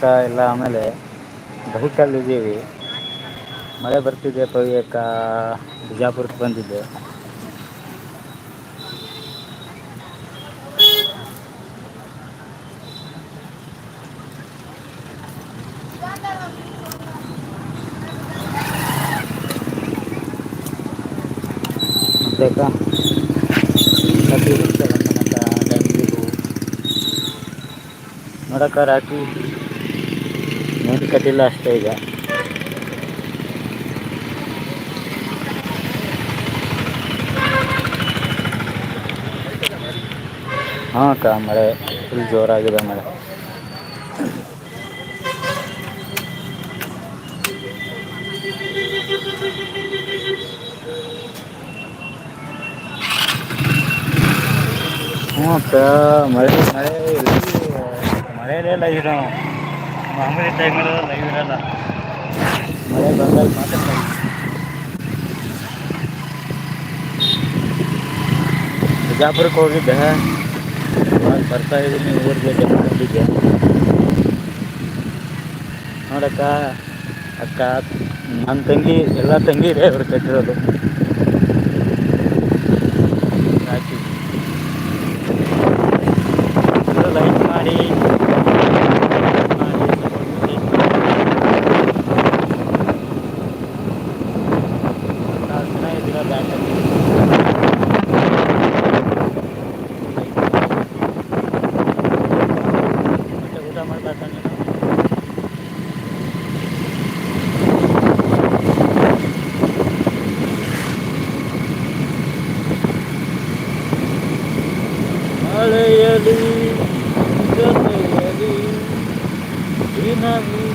Coffee ಊಟ ಎಲ್ಲ ಆಮೇಲೆ ಬೈಕಲ್ಲಿ ಇದ್ದೀವಿ. ಮಳೆ ಬರ್ತಿದೆ ಪವ್ಯಕ್ಕ. ಬಿಜಾಪುರಕ್ಕೆ ಬಂದಿದ್ದೆ. ಮತ್ತೆಕ್ಕ ನೋಡಕ್ಕ ರಾಕಿ. ನೇಣು ಕಟ್ಟಿಲ್ಲ ಅಷ್ಟೇ ಈಗ. ಹಾಂ ಅಕ್ಕ, ಮಳೆ ಫುಲ್ ಜೋರಾಗಿದೆ ಮಳೆ. ಹ್ಞೂ ಅಕ್ಕ, ಮಳೆ ಮಳೆ ಮಳೆಯಲ್ಲೇ ಲೈವ್ ನಾವು ಮಾಮೂಲಿ ಟೈಮಲ್ಲ ಲೈವ್ ಇರಲ್ಲ. ಮಳೆ ಬಂದಾಗ ಮಾತ್ರ ಬಿಜಾಪುರಕ್ಕೆ ಹೋಗಿದ್ದೆ. ಇವಾಗ ಬರ್ತಾ ಇದ್ದೀನಿ ಊರಿಗೆ ಬಂದಿದ್ದೆ. ನೋಡಕ್ಕ, ಅಕ್ಕ ನನ್ನ ತಂಗಿ, ಎಲ್ಲ ತಂಗಿ ಇದೆ ಅವ್ರು ಕಟ್ಟಿರೋದು. love you.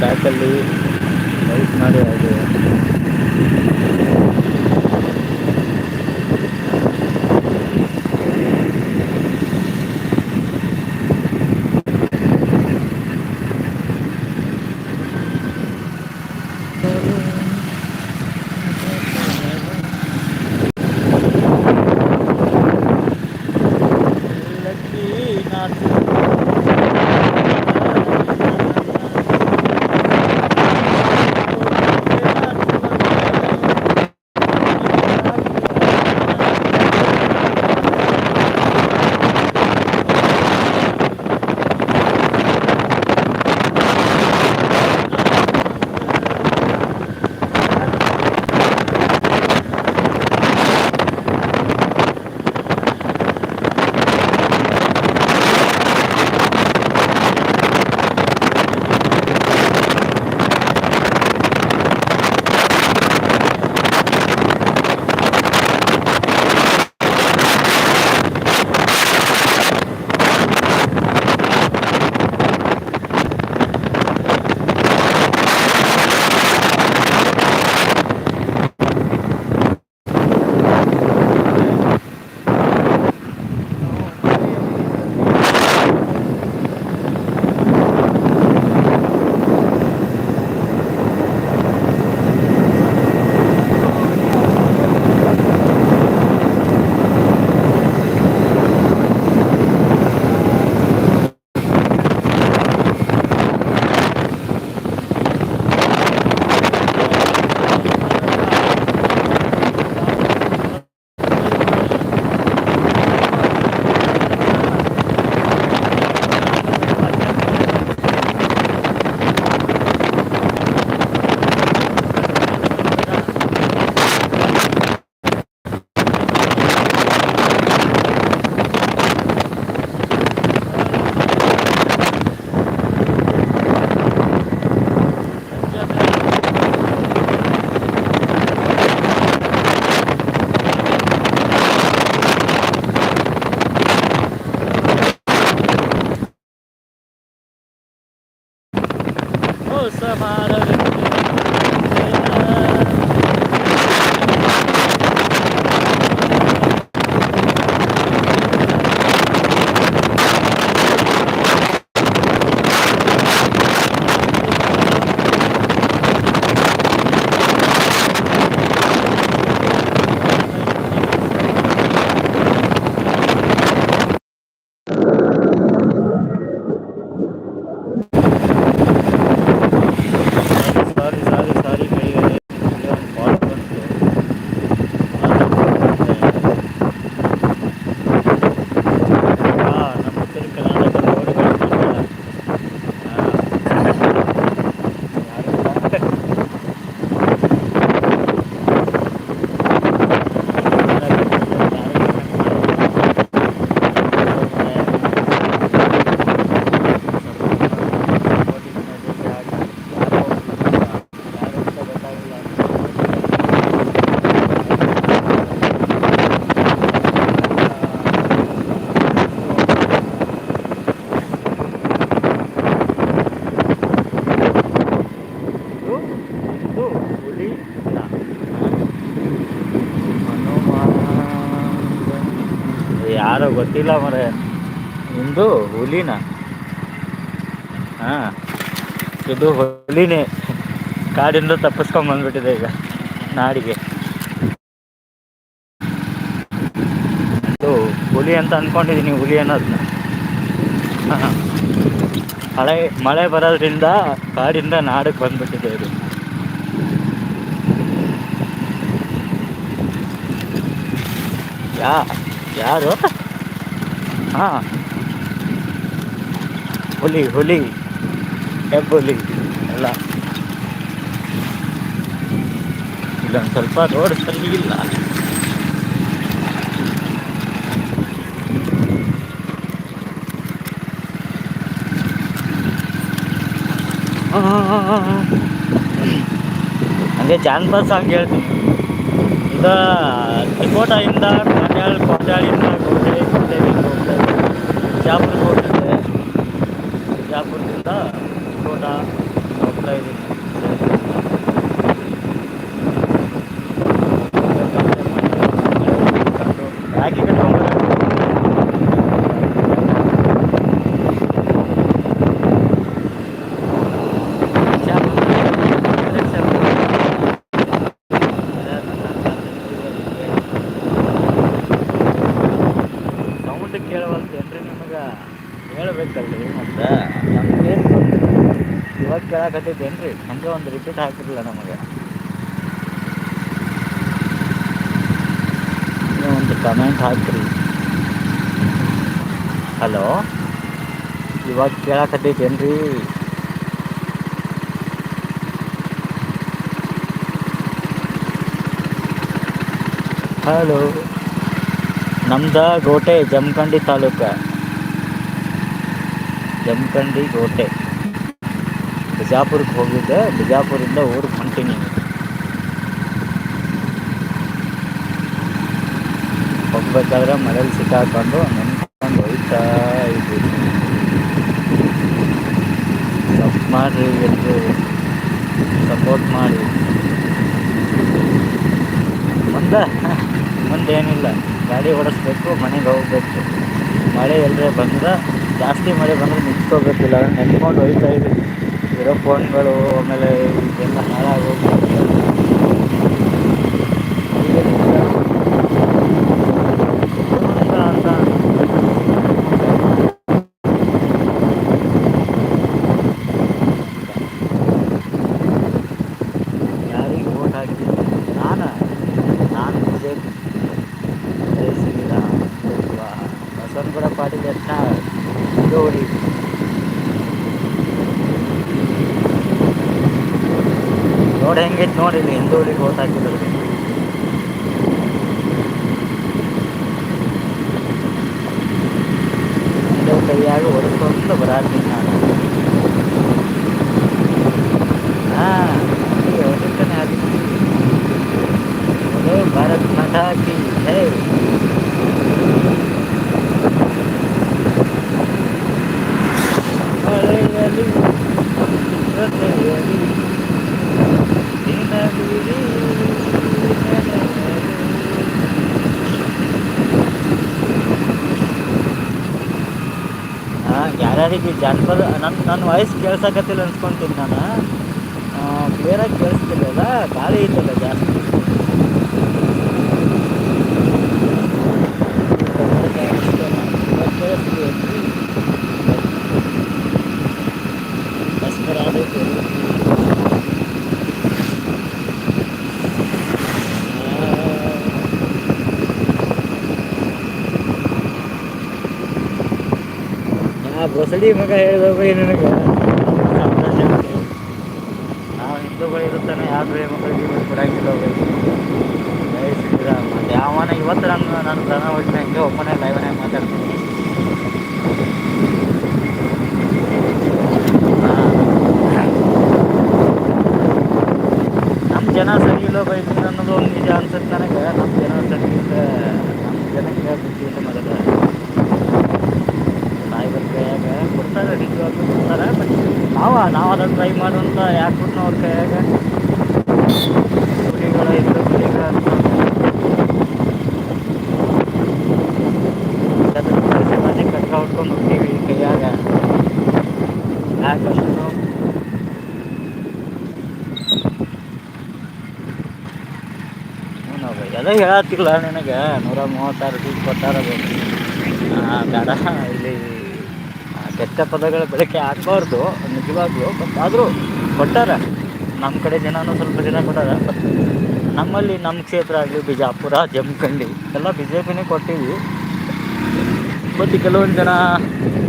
Battle ಗೊತ್ತಿಲ್ಲ ಮರೆ. ನಿಮ್ಮದು ಹುಲಿನ? ಹಾ, ಇದು ಹುಲಿನೇ. ಕಾಡಿಂದ ತಪ್ಪಿಸ್ಕೊಂಡ್ ಬಂದ್ಬಿಟ್ಟಿದೆ ಈಗ ನಾಡಿಗೆ. ಹುಲಿ ಅಂತ ಅನ್ಕೊಂಡಿದೀನಿ, ಹುಲಿ ಅನ್ನೋದನ್ನ. ಮಳೆ ಮಳೆ ಬರೋದ್ರಿಂದ ಕಾಡಿಂದ ನಾಡಕ್ಕೆ ಬಂದ್ಬಿಟ್ಟಿದೆ ಇದು. ಯಾ, ಯಾರು? ಹಾ. ಹುಲಿ ಹುಲಿ. ಹೆಬ್ಬುಲಿ ಎಲ್ಲ. ಇಲ್ಲೊಂದು ಸ್ವಲ್ಪ ರೋಡ್ ಸರಿ ಇಲ್ಲ. ಹಂಗೆ ಜಾನ್ಪದ ಸಾಂಗ್ ಹೇಳ್ತೀನಿ. ಇದು ತಿಕೋಟದಿಂದ ಕೋಟ್ಯಾಳ್ ಕೋಟ್ಯಾಳಿಂದ ಕೋಟೆ ಕೋಟೆಯಿಂದ ಕೋಟೆ ಇದೆ. ಬಿಜಾಪುರದಿಂದ ತಿಕೋಟ ಹೋಗ್ತಾ ಇದ್ದೀನಿ ರಾಗಿ ಕಟ್ಕೊಂಡ್ಬರೋದು ಸೌಂಡ್ ಕೇಳವಲ್ತೇನ್ರಿ ನಿಮಗೆ ಹೇಳ್ಬೇಕಲ್ರಿ ಮತ್ತೆ ನಮ್ಗೆ ಕೇಳಕತ್ತೈತೇನ್ರಿ ಹಂಗೆ ಒಂದು ರಿಪೀಟ್ ಹಾಕಿರಲಿಲ್ಲ ನಮಗೆ. ಒಂದು ಕಮೆಂಟ್ ಹಾಕ್ರಿ. ಹಲೋ ಇವಾಗ ಕೇಳಕತ್ತೈತೇನ್ರಿ ಹಲೋ ನಮ್ದ ಗೋಟೆ ಜಮಖಂಡಿ ತಾಲೂಕ. ಜಮಖಂಡಿ ಗೋಟೆ. ಬಿಜಾಪುರಕ್ಕೆ ಹೋಗಿದ್ದೆ. ಬಿಜಾಪುರಿಂದ ಊರಿಗೆ ಹೊಂಟೀನಿ. ಹೋಗ್ಬೇಕಾದ್ರೆ ಮನೇಲಿ ಸಿಕ್ಕಾಕೊಂಡು ನೆನ್ಕೊಂಡು ಹೋಯ್ತಾ ಇದ್ದೀನಿ. ಸಪ್ ಮಾಡಿರಿ ಎಲ್ಲರೂ ಸಪೋರ್ಟ್ ಮಾಡಿ. ಮುಂದೆ, ಮುಂದೇನಿಲ್ಲ. ಗಾಡಿ ಓಡಿಸ್ಬೇಕು, ಮನೆಗೆ ಹೋಗ್ಬೇಕು. ಮಳೆ ಎಲ್ಲರೇ ಬಂದ್ರೆ, ಜಾಸ್ತಿ ಮಳೆ ಬಂದರೆ ನಿಂತ್ಕೋಬೇಕಿಲ್ಲ ನೆನ್ಕೊಂಡು ಹೋಯ್ತಾ ಇದ್ದೀವಿ ಇರೋ ಫೋನ್ಗಳು ಆಮೇಲೆ ಇದೆಲ್ಲ ಹಾಳಾಗೋಗಿ ಅಂತ ಯಾರಿಗೆ ಓಟ್ ಹಾಕಿದ್ದೀನಿ ನಾನು ನಾನು ವಿಜಯ್ ಜೈ ಶ್ರೀರಾಮ್ ಬಸವನಗೌಡ ಪಾಟೀಲ್ ಯತ್ನ ಜೋಡಿ ನೋಡಿ ಹೆಂಗೈತೆ ನೋಡಿ ಇಲ್ಲಿ ಹಿಂದೂರಿಗೆ ಓಟ್ ಹಾಕಿದ್ರು ಹಿಂದೆ ಕೈಯಾಗ ಹೊಡೆಸ್ಕೊಂಡು ಬರಾತೀನಿ ಯಾರ್ಯಾರಿಗೆ ಜಾನಪದ ನನ್ನ ನನ್ನ ವಾಯ್ಸ್ ಕೇಳ್ಸಕತ್ತಿಲ್ಲ ಅನ್ಸ್ಕೊಂತೀನಿ ನಾನು. ಕ್ಲಿಯರಾಗಿ ಕೇಳಿಸ್ತಿಲ್ಲ ಗಾಳಿ ಐತಲ್ಲ ಜಾಸ್ತಿ. ಆ ಬೊಸಡಿ ಮಗ ಹೇಳಿದವ ನನಗೆ ಸಂತೋಷ ಆಯ್ತು. ನಾವು ಹಿಂದೂಗಳು ಇರುತ್ತಾನೆ ಯಾರು ಮಕ್ಕಳಿಗೆ ಕೊಡಂಗಿಲ್ಲ ಮತ್ತೆ ಯಾವನ ಇವತ್ತು ನಾನು ನಾನು ಪ್ರಾಣ ಹೊಟ್ಟಿನ ಹಂಗೆ ಒಬ್ಬನೇ ಮಾತಾಡ್ತೀನಿ ನಮ್ಮ ಜನ ಸರಿ ಇಲ್ಲ ಬೈತೀನಿ ಅನ್ನೋದು ಒಂದು ನಿಜ ಅನ್ಸುತ್ತೆ ನನಗೆ ನಮ್ಮ ಜನ ಸರಿ ಇಲ್ಲ ನಮ್ಮ ಜನಕ್ಕೆ ಬುದ್ಧಿ ಇಲ್ಲ ಮೊದಲ ಸಾಯ್ಬರ್ ಕೈಯಾಗ ಕೊಡ್ತಾರೆ ನಿಜವಾಗ್ಲೂ ಕೊಡ್ತಾರೆ ಬಟ್ ಅದನ್ನು ಟ್ರೈ ಮಾಡುವಂತ ಯಾಕೆ ಕೊಟ್ಟು ಅವ್ರ ಕೈಯಾಗ ಹುಲಿಗಳ ಇದ್ರು ಹುಲಿಗಳ ಸಮಾಜ ಕಟ್ಟ ಹೊಡ್ಕೊಂಡು ಹೋಗ್ತೀವಿ ಕೈಯಾಗ. ಯಾಕಷ್ಟು? ಎಲ್ಲ ಹೇಳತ್ತಿಲ್ಲ ನಿನಗೆ. ನೂರ ಮೂವತ್ತಾರು ದುಡ್ಡು ಕೊಟ್ಟಾರ ಬೇಡ, ಇಲ್ಲಿ ಕೆಟ್ಟ ಪದಗಳ ಬಳಕೆ ಆಗಬಾರ್ದು. ನಿಜವಾಗ್ಲೂ ಬಟ್ ಆದರೂ ಕೊಟ್ಟಾರ. ನಮ್ಮ ಕಡೆ ಜನನೂ ಸ್ವಲ್ಪ ಜನ ಕೊಟ್ಟಾರ ಬಟ್ ನಮ್ಮಲ್ಲಿ ನಮ್ಮ ಕ್ಷೇತ್ರ ಆಗಲಿ, ಬಿಜಾಪುರ, ಜಮಖಂಡಿ, ಎಲ್ಲ ಬಿ ಜೆ ಪಿನೇ ಕೊಟ್ಟಿದ್ವಿ ಮತ್ತು ಕೆಲವೊಂದು ಜನ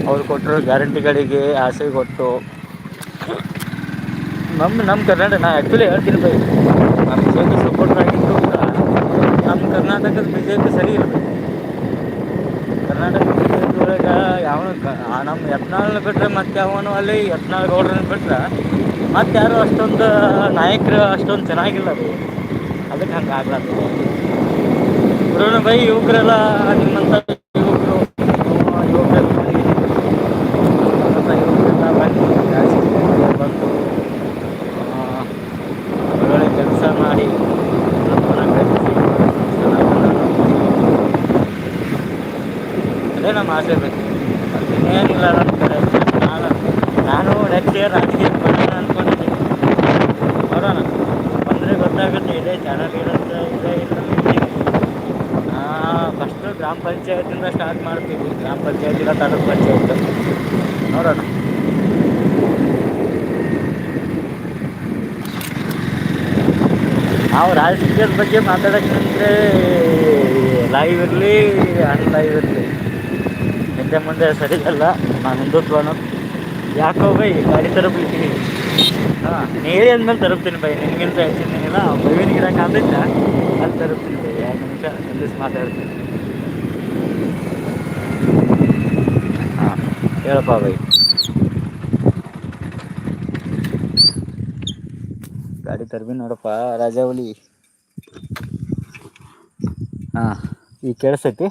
ಅವ್ರು ಕೊಟ್ಟರು ಗ್ಯಾರಂಟಿಗಳಿಗೆ ಆಸೆ ಕೊಟ್ಟು. ನಮ್ಮ ನಮ್ಮ ಕರ್ನಾಟಕ, ನಾ ಆ್ಯಕ್ಚುಲಿ ಹೇಳ್ತೀನಿ ಬೈ ನಮ್ಮ ಸಪೋರ್ಟರ್ ಆಗಿದ್ರು ಕೂಡ ನಮ್ಮ ಕರ್ನಾಟಕದ ಬಿ ಜೆ ಪಿ ಸರಿ ಇರಬೇಕು. ಕರ್ನಾಟಕ ಬಿ ಯಾವನು ನಮ್ಮ ಯತ್ನಾಳನ್ನ ಬಿಟ್ಟರೆ ಮತ್ತೆ ಯಾವನು ಅಲ್ಲಿ ಯತ್ನಾಳ್ ಗೌಡ್ರನ್ನ ಬಿಟ್ಟರೆ ಮತ್ತೆ ಯಾರು ಅಷ್ಟೊಂದು ನಾಯಕರು ಅಷ್ಟೊಂದು ಚೆನ್ನಾಗಿಲ್ಲ ಅದು. ಅದಕ್ಕೆ ಹಂಗೆ ಆಗ್ಲಾರ್ದು ಬರೋಣ ಬೈ ಯುವಕರೆಲ್ಲ ನಿಮ್ಮಂಥ ಯುವಕರು ಯುವಕರೆಲ್ಲ ಯುವಕರೆಲ್ಲ ಬಂದು ರಾಜಕೀಯಕ್ಕೆ ಬಂದು ಆ, ಒಳ್ಳೊಳ್ಳೆ ಕೆಲಸ ಮಾಡಿ ನಮ್ಮನ್ನ ಕಟ್ಟಿಸಿ ಚೆನ್ನಾಗಿ ಅದೇ ನಮ್ಮ ಆಸೆ ಬೇಕು ಇನ್ನೇನಿಲ್ಲ ನಾನು ನಾನು ನೆಕ್ಸ್ಟ್ ಇಯರ್ ರಾಜಕೀಯ ಬರೋಣ ಅಂದ್ಕೊಂಡಿದ್ದೀನಿ ನೋಡೋಣ. ಬಂದರೆ ಗೊತ್ತಾಗುತ್ತೆ, ಇದೇ ಚಾನಲ್ ಇರುತ್ತೆ, ಇದೇ ಇಲ್ಲ ಫಸ್ಟು ಗ್ರಾಮ ಪಂಚಾಯತಿಂದ ಸ್ಟಾರ್ಟ್ ಮಾಡ್ತೀವಿ. ಗ್ರಾಮ ಪಂಚಾಯತ್ ಇಲ್ಲ ತಾಲೂಕು ಪಂಚಾಯತ್. ನೋಡೋಣ. ನಾವು ರಾಜಕೀಯದ ಬಗ್ಗೆ ಮಾತಾಡೋಕ್ಕಂದ್ರೆ ಲೈವ್ ಇರಲಿ ಅನ್ಲೈವ್ ಇರಲಿ. ಹಿಂದೆ ಮುಂದೆ ಸರಿಯಲ್ಲ ನಾನು ಹಿಂದುತ್ವ ಯಾಕೋ ಬೈ, ಗಾಡಿ ತರಬಿಡ್ತೀನಿ ಹಾಂ ನೀ ಹೇಳಿ ಅಂದ್ಮೇಲೆ ತರುತ್ತೀನಿ ಬೈ. ನಿನಗಿಂತ ಹೆಚ್ಚಿನೇನಿಲ್ಲ ಬೈವಿನ ಗಿಡ ಕಾದಿದ್ದ ಅಲ್ಲಿ ತರುಪ್ತೀನಿ ಬೈ. ಎರಡು ನಿಮಿಷ ನಿಲ್ಲಿಸಿ ಮಾತಾಡ್ತೀನಿ. ಹಾಂ, ಹೇಳಪ್ಪ ಬೈ. ಗಾಡಿ ತರ್ಬಿ ನೋಡಪ್ಪ, ರಾಜಾವಳಿ. ಹಾಂ ಈಗ ಕೇಳಿಸೈತಿ?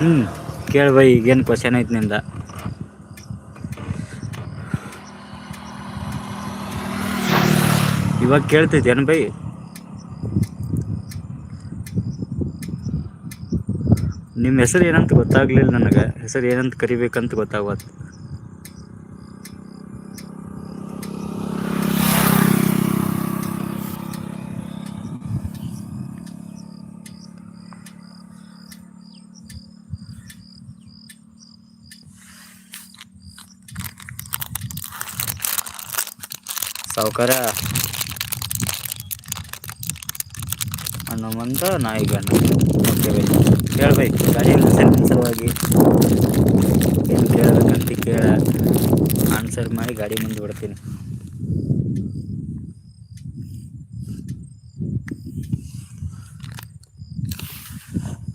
ಹ್ಞೂ ಕೇಳಿ ಬೈ ಈಗೇನು ಕ್ವಶನ್ ಐತೆ ನಿಂದ. ಇವಾಗ ಕೇಳ್ತಿದ್ದೇನು ಬೈ? ನಿಮ್ಮ ಹೆಸರು ಏನಂತ ಗೊತ್ತಾಗ್ಲಿಲ್ಲ ನನಗೆ. ಹೆಸರು ಏನಂತ ಕರಿಬೇಕಂತ ಗೊತ್ತಾಗವತ್ತು ಸಾವುಕಾರ. ಹನುಮಂತ ನಾಯಿಗಣ್ಣ ಓಕೆ ಬೈ ಕೇಳ ಗಾಡಿಯಲ್ಲಿ ಸಲುವಾಗಿ ಏನು ಕೇಳಬೇಕಂತ ಕೇಳ. ಆನ್ಸರ್ ಮಾಡಿ ಗಾಡಿ ಮುಂದೆ ಬಿಡ್ತೀನಿ.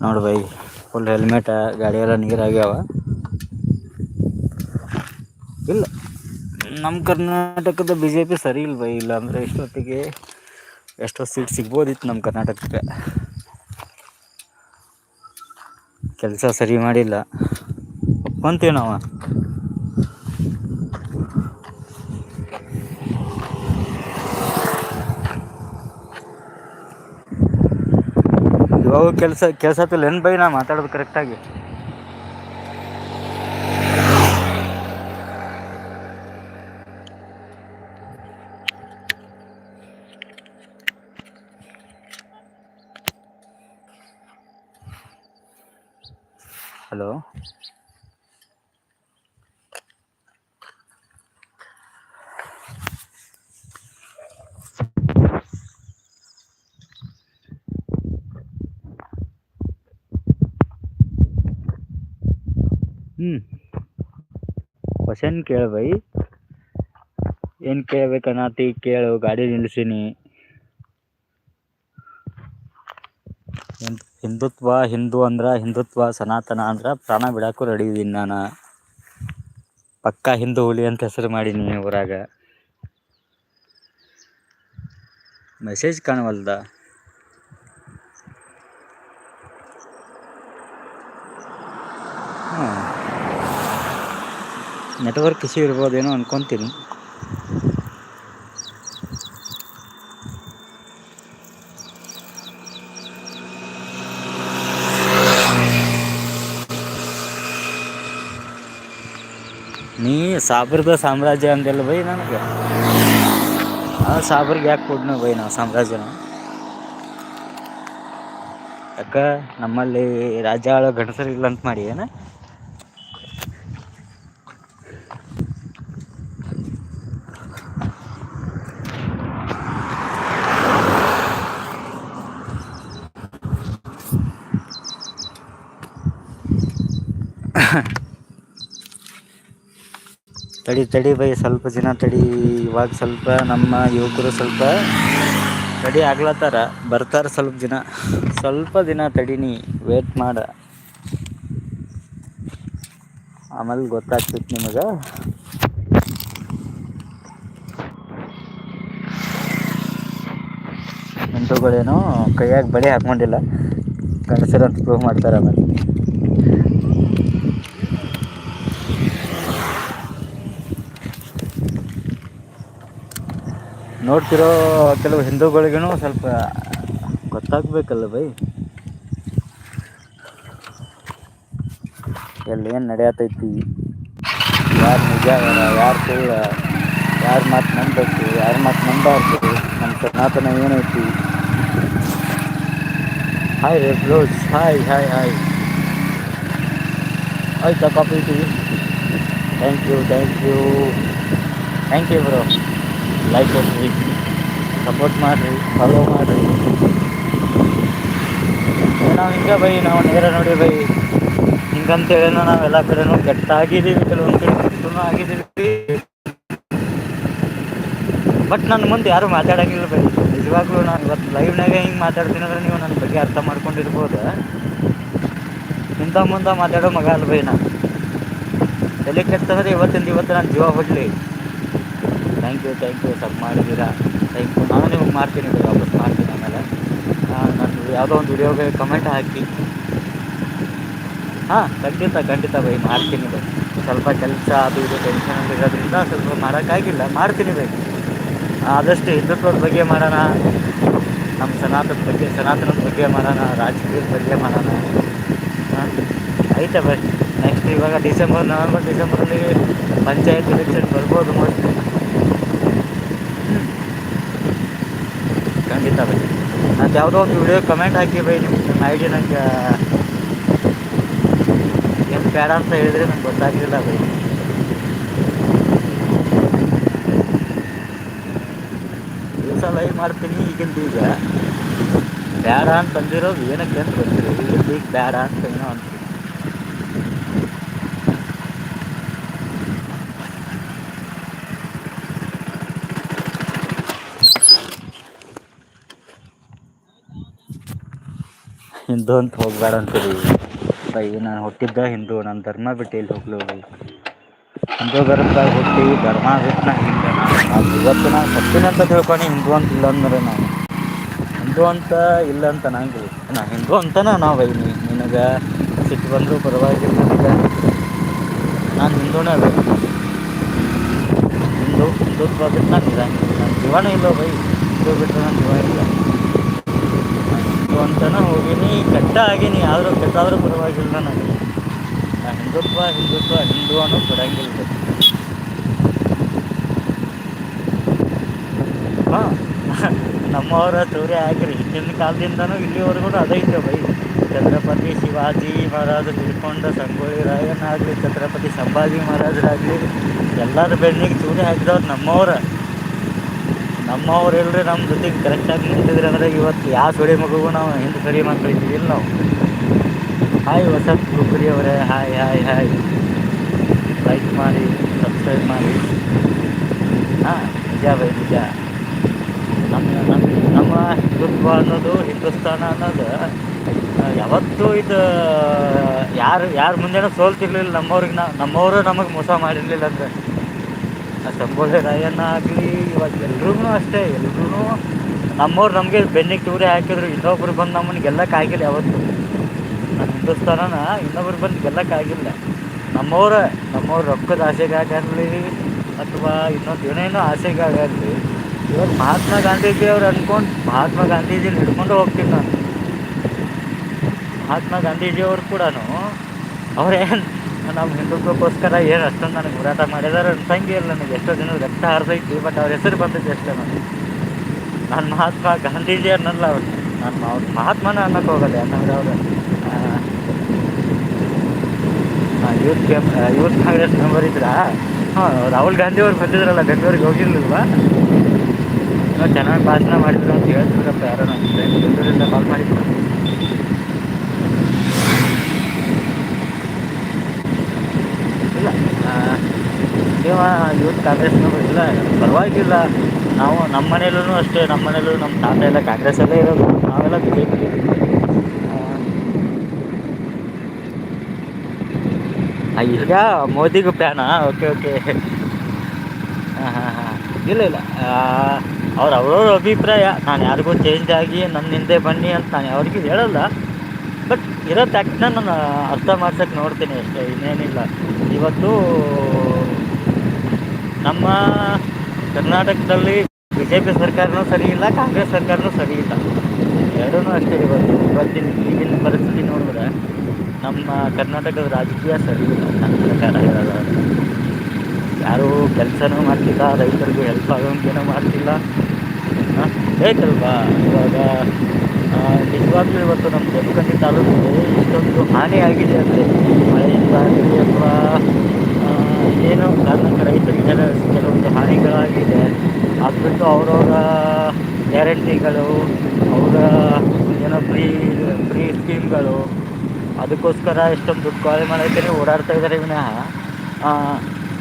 ನೋಡು ಬೈ ಫುಲ್ ಹೆಲ್ಮೆಟ ಗಾಡಿಯೆಲ್ಲ ನೀರಾಗ್ಯಾವ. ಇಲ್ಲ. ನಮ್ಮ ಕರ್ನಾಟಕದ ಬಿ ಜೆ ಪಿ ಸರಿ ಇಲ್ಲ ಬೈ ಇಲ್ಲ ಅಂದರೆ ಇಷ್ಟೊತ್ತಿಗೆ ಎಷ್ಟೋ ಸೀಟ್ ಸಿಗ್ಬೋದಿತ್ತು ನಮ್ಮ ಕರ್ನಾಟಕಕ್ಕೆ. ಕೆಲಸ ಸರಿ ಮಾಡಿಲ್ಲ. ಒಪ್ಕೊಂತೀವಿ ನಾವು. ಇವಾಗ ಕೆಲಸ ಕೆಲ್ಸತಿಲ್ಲ ಏನು ಬೈ ನಾ ಮಾತಾಡೋದು ಕರೆಕ್ಟಾಗಿ ಹಲೋ ಹ್ಞೂ ಕ್ವಶನ್ ಕೇಳು ಬೈ. ಏನು ಕೇಳ್ಬೇಕನ್ನತಿ ಕೇಳು, ಗಾಡಿ ನಿಲ್ಸೀನಿ. ಹಿಂದುತ್ವ, ಹಿಂದೂ ಅಂದ್ರೆ ಹಿಂದುತ್ವ, ಸನಾತನ ಅಂದ್ರೆ ಪ್ರಾಣ ಬಿಡೋಕ್ಕೂ ರೆಡಿ ಇದೀನಿ ನಾನು. ಪಕ್ಕಾ ಹಿಂದೂ ಹುಲಿ ಅಂತ ಹೆಸರು ಮಾಡೀನಿ ಊರಾಗ. ಮೆಸೇಜ್ ಕಾಣವಲ್ದ ಹಾಂ ನೆಟ್ವರ್ಕ್ ಇಶ್ಯೂ ಇರ್ಬೋದೇನೋ ಅನ್ಕೊತೀನಿ. ನೀ ಸಾಬ್ರದ ಸಾಮ್ರಾಜ್ಯ ಅಂದೆಲ್ಲ ಬೈ ನನಗೆ? ಆ ಸಾಬ್ರಿಗೆ ಯಾಕೆ ಕೊಡ್ನ ಬೈ ನಾವು ಸಾಮ್ರಾಜ್ಯನ? ಯಾಕ ನಮ್ಮಲ್ಲಿ ರಾಜ್ಯ ಆಳೋ ಇಲ್ಲ ಅಂತ ಮಾಡಿ ಏನ? ತಡಿ ತಡಿ ಬೈ, ಸ್ವಲ್ಪ ದಿನ ತಡಿ. ಇವಾಗ ಸ್ವಲ್ಪ ನಮ್ಮ ಯುವಕರು ಸ್ವಲ್ಪ ತಡಿ ಆಗ್ಲತ್ತಾರ. ಬರ್ತಾರ ಸ್ವಲ್ಪ ದಿನ ಸ್ವಲ್ಪ ದಿನ ತಡಿನಿ ವೇಟ್ ಮಾಡ. ಆಮೇಲೆ ಗೊತ್ತಾಗ್ತೈತಿ ನಿಮಗೆ. ಹಿಂದೂಗಳೇನೋ ಕೈಯಾಗ ಬಳೆ ಹಾಕೊಂಡಿಲ್ಲ ಗಂಡಸರಂತ ಪ್ರೂವ್ ಮಾಡ್ತಾರೆ ಆಮೇಲೆ. ನೋಡ್ತಿರೋ ಕೆಲವು ಹಿಂದೂಗಳಿಗೂ ಸ್ವಲ್ಪ ಗೊತ್ತಾಗ್ಬೇಕಲ್ಲ ಬೈ. ಎಲ್ಲಿ ಏನು ನಡೆಯತೈತಿ? ಯಾರು ನಿಜ ಯಾರು ಸುಳ್ಳ, ಯಾರ ಮಾತು ನಂಬಬೇಕು ಯಾರ ಮಾತು ನಂಬಾರ್ದು ನಮ್ಮ ಸನಾತನ ಏನೈತಿ? ಹಾಯ್ ರೇ ಬ್ಲೋಸ್ ಹಾಯ್ ಹಾಯ್ ಹಾಯ್ ಆಯ್ತಾ coffee tea? Thank you thank you thank you bro like ಕೊಡ್ರಿ ಸಪೋರ್ಟ್ ಮಾಡಿರಿ ಫಾಲೋ ಮಾಡಿರಿ. ನಾವು ಹಿಂಗೆ ಬೈ, ನಾವು ನೇರ ನೋಡಿ ಬೈ. ಹಿಂಗಂತೇಳಿ ಎಲ್ಲ ಕಡೆನೂ ಕೆಟ್ಟ ಆಗಿದ್ದೀವಿ ಕೆಲವೊಂದು ಕಡೆ ಕೆಟ್ಟನೂ ಆಗಿದ್ದೀವಿ. ಬಟ್ ನನ್ನ ಮುಂದೆ ಯಾರು ಮಾತಾಡೋಂಗಿಲ್ಲ ಬೈ. ನಿಜವಾಗ್ಲೂ ನಾನು ಇವತ್ತು ಲೈವ್ನಾಗೆ ಹಿಂಗೆ ಮಾತಾಡ್ತೀನಿ ಅಂದ್ರೆ ನೀವು ನನ್ನ ಬಗ್ಗೆ ಅರ್ಥ ಮಾಡ್ಕೊಂಡಿರ್ಬೋದು. ಹಿಂದ ಮುಂದೆ ಮಾತಾಡೋ ಮಗ ಅಲ್ಲ ಬೈ ನಾನು ತಲೆ ಕೆಟ್ಟಂದ್ರೆ ಇವತ್ತಿಂದ ಇವತ್ತು ನಾನು ಜೀವ ಬಿಡಲಿ thank you thank you sub ಮಾಡಿದ್ದೀರಾ? ಥ್ಯಾಂಕ್ ಯು ನಾನು ನಿಮಗೆ ಮಾಡ್ತೀನಿ ಇದು ವಾಪಸ್ ಮಾಡ್ತೀನಿ ಆಮೇಲೆ. ನಾನು ಯಾವುದೋ ಒಂದು ವಿಡಿಯೋಗೆ ಕಮೆಂಟ್ ಹಾಕಿ. ಹಾಂ, ಖಂಡಿತ ಖಂಡಿತ ಬೈ, ಮಾಡ್ತೀನಿ ಬೈ. ಸ್ವಲ್ಪ ಕೆಲಸ ಅದು ಇದು ಟೆನ್ಷನ್ ಇರೋದ್ರಿಂದ ಸ್ವಲ್ಪ ಮಾಡೋಕ್ಕಾಗಿಲ್ಲ, ಮಾಡ್ತೀನಿ ಬೈ. ಆದಷ್ಟು ಹಿಂದುತ್ವದ ಬಗ್ಗೆ ಮಾಡೋಣ, ನಮ್ಮ ಸನಾತನದ ಬಗ್ಗೆ ಸನಾತನದ ಬಗ್ಗೆ ಮಾಡೋಣ, ರಾಜಕೀಯದ ಬಗ್ಗೆ ಮಾಡೋಣ. ಹಾಂ ಐತೆ ಬೈ? ನೆಕ್ಸ್ಟ್ ಇವಾಗ ಡಿಸೆಂಬರ್ ನವೆಂಬರ್ ಡಿಸೆಂಬರಲ್ಲಿ ಪಂಚಾಯತ್ ಎಲೆಕ್ಷನ್ ಬರ್ಬೋದು ಮೋಸ್ಟ್ಲಿ ಬೈ ನಂದು ಯಾವುದೋ ಒಂದು ವಿಡಿಯೋ ಕಮೆಂಟ್ ಹಾಕಿ ಬೈ ನಿಮ್ಮ ಐಡಿ ನಂಗೆ, ಏನು ಬೇಡ ಅಂತ ಹೇಳಿದರೆ ನಂಗೆ ಗೊತ್ತಾಗಲಿಲ್ಲ ಬೈ. ದಿವಸ ಲೈವ್ ಮಾಡ್ತೀನಿ ಈಗಿಂದ ಈಗ? ಬೇಡ ಅಂತಂದಿರೋದು ಏನಕ್ಕೆ ಅಂತ ಗೊತ್ತಿಲ್ಲ. ಈಗಿಂದ ಈಗ ಬೇಡ ಅಂತ ಏನೋ ಅಂತ ಹಿಂದೂ ಅಂತ ಹೋಗ್ಬೇಡ ಅಂತೀರಿ. ಬೈ, ನಾನು ಹುಟ್ಟಿದ್ದ ಹಿಂದೂ ನನ್ನ ಧರ್ಮ ಬಿಟ್ಟು ಇಲ್ಲಿ ಹೋಗ್ಲು ಹಿಂದೂ ಧರ್ಮದಾಗ ಹುಟ್ಟಿ, ಧರ್ಮ ಬಿಟ್ಟು ನಾ. ಹಿಂದೆ ನಾನು ಇವತ್ತು ನಾನು ಸತ್ತಿನ ಅಂತ ತಿಳ್ಕೊಂಡು, ಹಿಂದೂ ಅಂತ ಇಲ್ಲ ಅಂದ್ರೆ ನಾವು ಹಿಂದೂ ಅಂತ ಇಲ್ಲ ಅಂತ ನಂಗೆ ನಾ ಹಿಂದೂ ಅಂತಾನ ನಾವು ಬೈನಿ ನಿನಗೆ ಸಿಟ್ಟು ಬಂದರೂ ಪರವಾಗಿಲ್ಲ ನಾನು ಹಿಂದೂನೇ ಬೈ ಹಿಂದೂ, ಹಿಂದೂತ್ವ ಬಿಟ್ಟು ನಾನು ಇರಂಗಿಲ್ಲ ನನ್ನ ಜೀವನ ಇಲ್ಲ ಬೈ. ಹಿಂದೂ ಬಿಟ್ಟರೆ ನನ್ನ ಜೀವ ಇಲ್ಲ. ಅಂತನ ಹೋಗೀನಿ, ಕೆಟ್ಟ ಆಗಿನಿ, ಆದರೂ ಕೆಟ್ಟಾದರೂ ಪರವಾಗಿಲ್ಲ ನನಗೆ. ನಾ ಹಿಂದುತ್ವ ಹಿಂದುತ್ವ, ಹಿಂದೂ ಅನ್ನೋ ಬಿಡಂಗಿಲ್ಲ. ಹಾಂ, ನಮ್ಮವರ ಚೌರ್ಯ ಹಾಕಿರಿ. ಹಿಂದಿನ ಕಾಲದಿಂದನೂ ಇಲ್ಲಿವರೆಗೂ ಅದೈತೆ ಬೈ. ಛತ್ರಪತಿ ಶಿವಾಜಿ ಮಹಾರಾಜರು ತಿಳ್ಕೊಂಡ ಸಂಗೊಳ್ಳಿ ರಾಯನಾಗಲಿ ಛತ್ರಪತಿ ಸಂಭಾಜಿ ಮಹಾರಾಜರಾಗಲಿ, ಎಲ್ಲರ ಬೆನ್ನಿಗೆ ಚೂರಿ ಹಾಕಿದವ್ರು ನಮ್ಮವ್ರ. ನಮ್ಮವ್ರು ಎಲ್ರಿ ನಮ್ಮ ಜೊತೆಗೆ ಕರೆಕ್ಟಾಗಿ ನಿಂತಿದ್ರೆ ಅಂದ್ರೆ ಇವತ್ತು ಯಾವ ಸುಳಿ ಮಗುಗೂ ನಾವು ಹಿಂದೆ ಸರಿ ಮಾಡ್ಕೊಳ್ತೀವಿಲ್ಲ ನಾವು. ಹಾಯ್ ಹೊಸ ಗುಬ್ಬರಿ ಅವರೇ ಹಾಯ್ ಹಾಯ್ ಹಾಯ್ ಲೈಕ್ ಮಾಡಿ ಸಬ್ಸ್ಕ್ರೈಬ್ ಮಾಡಿ. ಹಾಂ, ನಿಜ ಬೈ, ನಿಜ. ನಮ್ಮ ನಮ್ಮ ನಮ್ಮ ಹಿಂದುತ್ವ ಅನ್ನೋದು ಹಿಂದೂಸ್ತಾನ ಅನ್ನೋದು ಯಾವತ್ತೂ ಇದು, ಯಾರು, ಯಾರ ಮುಂದೆನೂ ಸೋಲ್ತಿರ್ಲಿಲ್ಲ. ನಮ್ಮವ್ರಿಗೆ ನಾ, ನಮ್ಮವರು ನಮಗೆ ಮೋಸ ಮಾಡಿರಲಿಲ್ಲ ಅಂದರೆ. ಆ ಸಂಗೊಳ್ಳಿ ರಾಯಣ್ಣ ಆಗಲಿ ಇವಾಗ ಎಲ್ರೂ ಅಷ್ಟೇ ಎಲ್ರೂ ನಮ್ಮವ್ರು ನಮಗೆ ಬೆನ್ನಿಗೆ ಟೂರಿ ಹಾಕಿದ್ರು, ಇನ್ನೊಬ್ರು ಬಂದು ನಮ್ಮನ್ನ ಗೆಲ್ಲಕ್ಕಾಗಿಲ್ಲ ಯಾವತ್ತು. ನಮ್ಮ ಹಿಂದೂಸ್ತಾನನ ಇನ್ನೊಬ್ರು ಬಂದು ಗೆಲ್ಲಕ್ಕಾಗಿಲ್ಲ ನಮ್ಮವ್ರ ನಮ್ಮವ್ರ ರೊಕ್ಕದ ಆಸೆಗಾಗಲಿ ಅಥವಾ ಇನ್ನೊಂದು ಏನೇನೋ ಆಸೆಗಾಗಲಿ ಇವತ್ತು ಮಹಾತ್ಮ ಗಾಂಧೀಜಿ ಅವ್ರು ಅಂದ್ಕೊಂಡು ಮಹಾತ್ಮ ಗಾಂಧೀಜಿನ ಹಿಡ್ಕೊಂಡು ಹೋಗ್ತೀನಿ ನಾನು. ಮಹಾತ್ಮ ಗಾಂಧೀಜಿಯವರು ಕೂಡ ಅವ್ರೇನು ನಮ್ಮ ಹಿಂದುತ್ವಕ್ಕೋಸ್ಕರ ಏನು ಅಷ್ಟೊಂದು ನನಗೆ ಹೋರಾಟ ಮಾಡಿದಾರೆ ಅನ್ಸಂಗೆ ಇಲ್ಲ ನನಗೆ. ಎಷ್ಟೋ ದಿನ ರಕ್ತ ಹರಿದೈತಿ ಬಟ್ ಅವ್ರ ಹೆಸರು ಬಂದಿದ್ದು ಅಷ್ಟೇ ನನಗೆ ನಾನು ಮಹಾತ್ಮ ಗಾಂಧೀಜಿ ಅನ್ನಲ್ಲ ಅವ್ರು. ನಾನು ಅವ್ರ ಮಹಾತ್ಮನ ಅನ್ನಕ್ಕೆ ಹೋಗಲ್ಲ, ಯಾಕಂದ್ರೆ ಅವರು youth came youth Congress member ಇದ್ರ? ಹಾಂ, ರಾಹುಲ್ ಗಾಂಧಿ ಅವ್ರು ಬಂದಿದ್ರಲ್ಲ, ಬೆಂಗಳೂರಿಗೆ ಹೋಗಿರ್ಲಿಲ್ವಾ? ಚೆನ್ನಾಗಿ ಭಾಷಣ ಮಾಡಿದ್ರು ಅಂತ ಹೇಳ್ತಿದ್ರಪ್ಪ ಯಾರೋ ನನ್ನ ಫ್ರೆಂಡ್ ಬೆಂಗಳೂರಿಂದ ಕಾಲ್ ಮಾಡಿದ್ರು. ನೀವು ಯೂತ್ ಕಾಂಗ್ರೆಸ್ ಮೆಂಬರ್ ಇಲ್ಲ, ಪರವಾಗಿಲ್ಲ. ನಾವು ನಮ್ಮ ಮನೇಲೂ ಅಷ್ಟೇ ನಮ್ಮ ಮನೇಲೂ ನಮ್ಮ ತಾತ ಎಲ್ಲ ಕಾಂಗ್ರೆಸ್ಸಲ್ಲೇ ಇರೋದು. ನಾವೆಲ್ಲ ಬಿ ಜೆ ಪಿ ಈಗ ಮೋದಿಗೂ ಪ್ಯಾನಾ ಓಕೆ ಓಕೆ ಹಾಂ ಹಾಂ ಇಲ್ಲ ಇಲ್ಲ. ಅವ್ರ ಅವ್ರವ್ರ ಅಭಿಪ್ರಾಯ, ನಾನು ಯಾರಿಗೂ ಚೇಂಜ್ ಆಗಿ ನನ್ನ ಹಿಂದೆ ಬನ್ನಿ ಅಂತ ನಾನು ಯಾರಿಗೂ ಹೇಳಲ್ಲ. ಇರೋ ತಕ್ಷಣ ನಾನು ಅರ್ಥ ಮಾಡ್ಸೋಕ್ಕೆ ನೋಡ್ತೀನಿ ಅಷ್ಟೇ, ಇನ್ನೇನಿಲ್ಲ. ಇವತ್ತು ನಮ್ಮ ಕರ್ನಾಟಕದಲ್ಲಿ ಬಿ ಜೆ ಪಿ ಸರ್ಕಾರನೂ ಸರಿ ಇಲ್ಲ, ಕಾಂಗ್ರೆಸ್ ಸರ್ಕಾರನೂ ಸರಿ ಇಲ್ಲ. ಎರಡೂ ಅಷ್ಟೇ ಇವತ್ತು. ಇವತ್ತಿನ ಈಗಿನ ಪರಿಸ್ಥಿತಿ ನೋಡಿದ್ರೆ ನಮ್ಮ ಕರ್ನಾಟಕದ ರಾಜಕೀಯ ಸರಿ ಇಲ್ಲ. ನನ್ನ ಪ್ರಕಾರ ಯಾರೂ ಕೆಲಸನೂ ಮಾಡ್ತಿಲ್ಲ, ರೈತರಿಗೂ ಹೆಲ್ಪ್ ಆಗೋಂಗೇನೂ ಮಾಡ್ತಿಲ್ಲ. ಬೇಕಲ್ವಾ ಇವಾಗ ನಿಜವಾಗ್ಲೂ ಇವತ್ತು ನಮ್ಮ ಜಮಖಂಡಿ ತಾಲೂಕಿಗೆ ಇಷ್ಟೊಂದು ಹಾನಿ ಆಗಿದೆ ಅಂದರೆ ಮಳೆಯಿಂದ ಆಗಲಿ ಅಥವಾ ಏನೋ ಕಾರಣಕ್ಕೆ ರೈತರಿಗೆ ಕೆಲ, ಕೆಲವೊಂದು ಹಾನಿಗಳಾಗಿದೆ. ಅದು ಬಿಟ್ಟು ಅವರವರ ಗ್ಯಾರಂಟಿಗಳು, ಅವರ ಏನೋ ಫ್ರೀ ಫ್ರೀ ಸ್ಕೀಮ್ಗಳು, ಅದಕ್ಕೋಸ್ಕರ ಇಷ್ಟೊಂದು ದುಡ್ಡು ಕಾಳೆ ಮಾಡೋಕ್ಕೆ ಓಡಾಡ್ತಾ ಇದ್ದಾರೆ ವಿನಃ.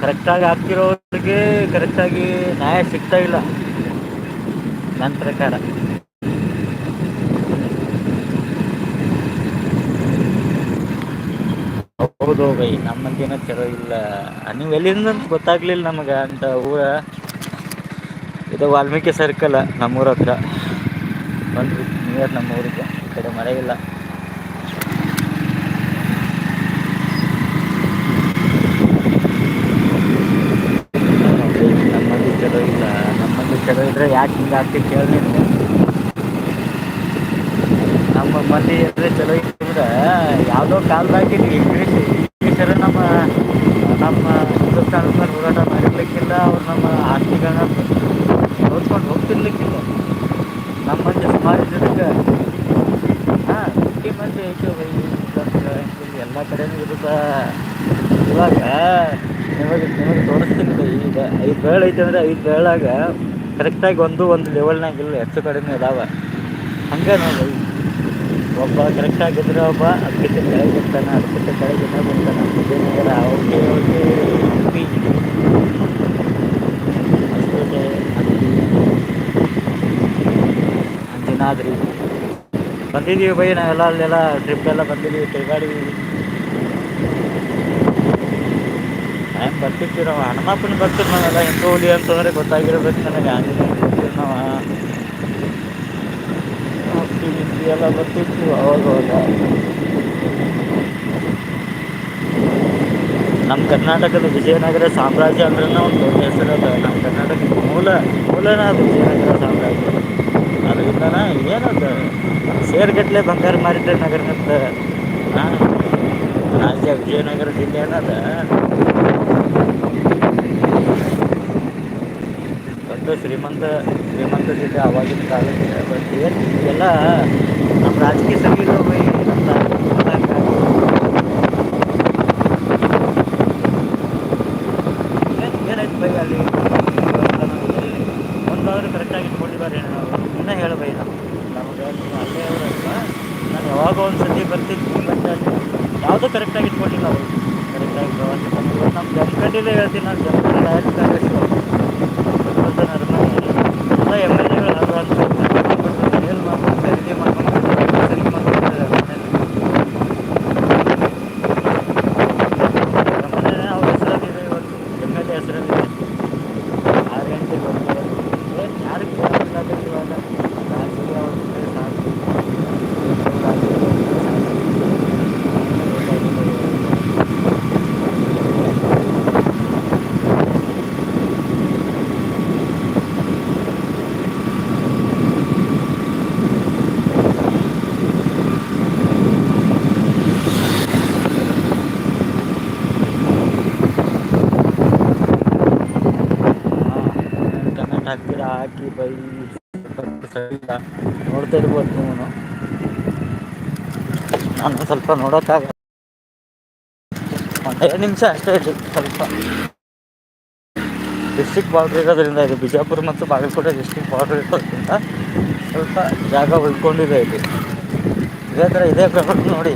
ಕರೆಕ್ಟಾಗಿ ಆಗ್ತಿರೋರಿಗೆ ಕರೆಕ್ಟಾಗಿ ನ್ಯಾಯ ಸಿಗ್ತಾ ಇಲ್ಲ. ನನ್ನ ಪ್ರಕಾರ. ಹೌದು ಬೈ ನಮ್ಮಂತೇನೋ ಚಲೋ ಇಲ್ಲ. ನೀವು ಎಲ್ಲಿಂದ ಅಂತ ಗೊತ್ತಾಗ್ಲಿಲ್ಲ ನಮಗೆ ಅಂತ ಊರ. ಇದು ವಾಲ್ಮೀಕಿ ಸರ್ಕಲ್ ನಮ್ಮೂರ ಹತ್ರ. ಬಂದ್ವಿ ನಿಯರ್ ನಮ್ಮ ಊರಿಗೆ ಈ ಕಡೆ ಮಳೆ ಇಲ್ಲ. ನಮ್ಮಲ್ಲಿ ಚಲೋ ಇಲ್ಲ. ನಮ್ಮಲ್ಲಿ ಚಲೋ ಇದ್ರೆ ಯಾಕೆ ಹಿಂಗೆ ಆಗ್ತಿತ್ತು ಕೇಳಿ ಮಂದಿ ಇದ್ರೆ ಚಲೋ ಇತ್ತಂದ್ರೆ ಯಾವುದೋ ಕಾಲದಾಗಿ ಇಂಗ್ಲೀಷ್ ಇಂಗ್ಲೀಷರು ನಮ್ಮ ನಮ್ಮ ಹಿಂದೂಸ್ತಾನದ ಮೇಲೆ ಹೋರಾಟ ಮಾಡಿರ್ಲಿಕ್ಕಿಲ್ಲ, ಅವ್ರು ನಮ್ಮ ಆಸ್ತಿಗಳನ್ನ ಓದ್ಕೊಂಡು ಹೋಗ್ತಿರ್ಲಿಕ್ಕಿಲ್ಲ. ನಮ್ಮ ಮಂದಿ ಸುಮಾರು ಜನಕ್ಕೆ ಹಾಂ ಫಿಫ್ಟಿ ಮಂದಿ ಐತೆ ಎಲ್ಲ ಕಡೆನೂ ಇರುತ್ತೆ? ಇವಾಗ ನಿಮಗೆ ನಿಮಗೆ ತೋರಿಸ್ತೀನಿ ಈಗ ಐದು ಬೇಳೆ ಐತೆ ಅಂದರೆ ಐದು ಬೇಳಾಗ ಕರೆಕ್ಟಾಗಿ ಒಂದು ಒಂದು ಲೆವೆಲ್ನಾಗಿಲ್ಲ ಹೆಚ್ಚು ಕಡಿಮೆ ಇದಾವೆ ಹಂಗೆ ನೋಡಿ ಒಬ್ಬ ಕರೆಕ್ಟಾಗಿದ್ರೆ ಒಬ್ಬ ಅದಕ್ಕಿಂತ ಕೆಳಗೆ ಬರ್ತಾನೆ ಅದಕ್ಕಿಂತ ಕೆಳಗೆ ಬರ್ತಾನೆ. ಅವ್ರಿಗೆ ಅವ್ರಿಗೆ ಹಂಪಿ ಹೊಸಪೇಟೆ ಅಂಜನಾದ್ರಿ. ಬಂದಿದ್ದೀವಿ ಬೈ ನಾವೆಲ್ಲ, ಅಲ್ಲೆಲ್ಲ ಟ್ರಿಪ್ ಎಲ್ಲ ಬಂದಿದ್ದೀವಿ ತಿರುಗಾಡಿದ್ದೀವಿ ಟೈಮ್ ಬರ್ತಿರ್ತೀವಿ ನಾವು ಹನುಮಪ್ಪನ ಬರ್ತೀವಿ ನಾವೆಲ್ಲ ಹಿಂದೂ ಹುಲಿ ಅಂತಂದರೆ ಗೊತ್ತಾಗಿರ್ಬೇಕು ನನಗೆ. ಆಂಜನೇಯ ಬರ್ತೀವಿ ನಾವು. ಹಿಂದಿ ಹಿಂದಿ ಎಲ್ಲ ಬರ್ತಿತ್ತು ನಮ್ಮ ಕರ್ನಾಟಕದ ವಿಜಯನಗರ ಸಾಮ್ರಾಜ್ಯ ಅಂದ್ರೆ ಒಂದು ದೊಡ್ಡ ಹೆಸರದ ನಮ್ಮ ಕರ್ನಾಟಕದ ಮೂಲ, ಮೂಲನ ಅದು ವಿಜಯನಗರ ಸಾಮ್ರಾಜ್ಯ. ಅದರಿಂದನ ಏನದ ಸೇರ್ಗಟ್ಲೆ ಬಂಗಾರ ಮಾರಿದ ನಗರನಂತ ರಾಜ್ಯ ವಿಜಯನಗರ ಜಿಲ್ಲೆ ಅನ್ನೋದ ದೊಡ್ಡ ಶ್ರೀಮಂತ ಶ್ರೀಮಂತ ಜೊತೆ ಆವಾಗಿನ ಕಾಲಕ್ಕೆ ಬಟ್ ಏನು ಎಲ್ಲ ನಮ್ಮ ರಾಜಕೀಯ ಏನು ಏನಾಯ್ತು ಬೈ ಅಲ್ಲಿ? ಕರೆಕ್ಟಾಗಿ ಇನ್ನೂ ನಾವು ಒಂದು ಕರೆಕ್ಟಾಗಿ ಇಟ್ಕೊಂಡಿಲ್ಲ ಅವರು. ಕರೆಕ್ಟಾಗಿ ಪ್ರವಾಸ ನಮ್ಮ ಜಮಖಂಡಿಲೇ ಹೇಳ್ತೀನಿ, ನಾನು ಜಮಖಂಡಿ ಡೈರೆಕ್ಟ್ ಕಾಂಗ್ರೆಸ್ಸು ನೋಡ್ತಾ ಇರ್ಬೋದು ನೀವು ನಾನು ಸ್ವಲ್ಪ ನೋಡೋಕ್ಕಾಗ ಒಂದು ಐದು ನಿಮಿಷ ಅಷ್ಟೇ ಇದೆ ಸ್ವಲ್ಪ. ಡಿಸ್ಟಿಕ್ ಬಾರ್ಡ್ರ್ ಇರೋದ್ರಿಂದ ಇದು ಬಿಜಾಪುರ ಮತ್ತು ಬಾಗಲಕೋಟೆ ಡಿಸ್ಟಿಕ್ ಬಾರ್ಡ್ರ್ ಇರೋದ್ರಿಂದ ಸ್ವಲ್ಪ ಜಾಗ ಉಳ್ಕೊಂಡಿದೆ ಇಲ್ಲಿ ಇದೇ ಥರ ಇದೇ ಪ್ರಕಾರ ನೋಡಿ.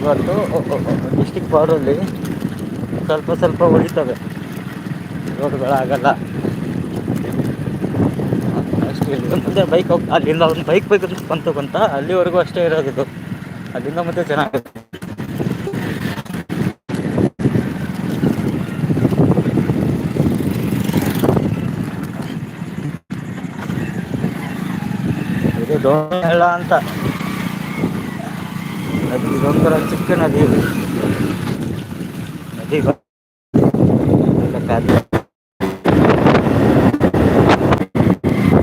ಇವತ್ತು ಡಿಸ್ಟಿಕ್ ಬಾರ್ಡ್ರಲ್ಲಿ ಸ್ವಲ್ಪ ಸ್ವಲ್ಪ ಉಳಿತವೆ. ರೋಡ್ಗಳಾಗಲ್ಲ. ಮುಂದೆ ಬೈಕ್ ಹೋಗಿ ಅಲ್ಲಿಂದ ಒಂದು ಬೈಕ್ ಬೈಕ್ ಬಂತು ಬಂತ ಅಲ್ಲಿವರೆಗೂ ಅಷ್ಟೇ ಇರೋದಿದ್ದು ಅಲ್ಲಿಂದ ಮತ್ತೆ ಚೆನ್ನಾಗಿದೆ. ಇದು ಅಂತ. ನದಿ ಇದೊಂಥರ ಚಿಕ್ಕ ನದಿ ನದಿ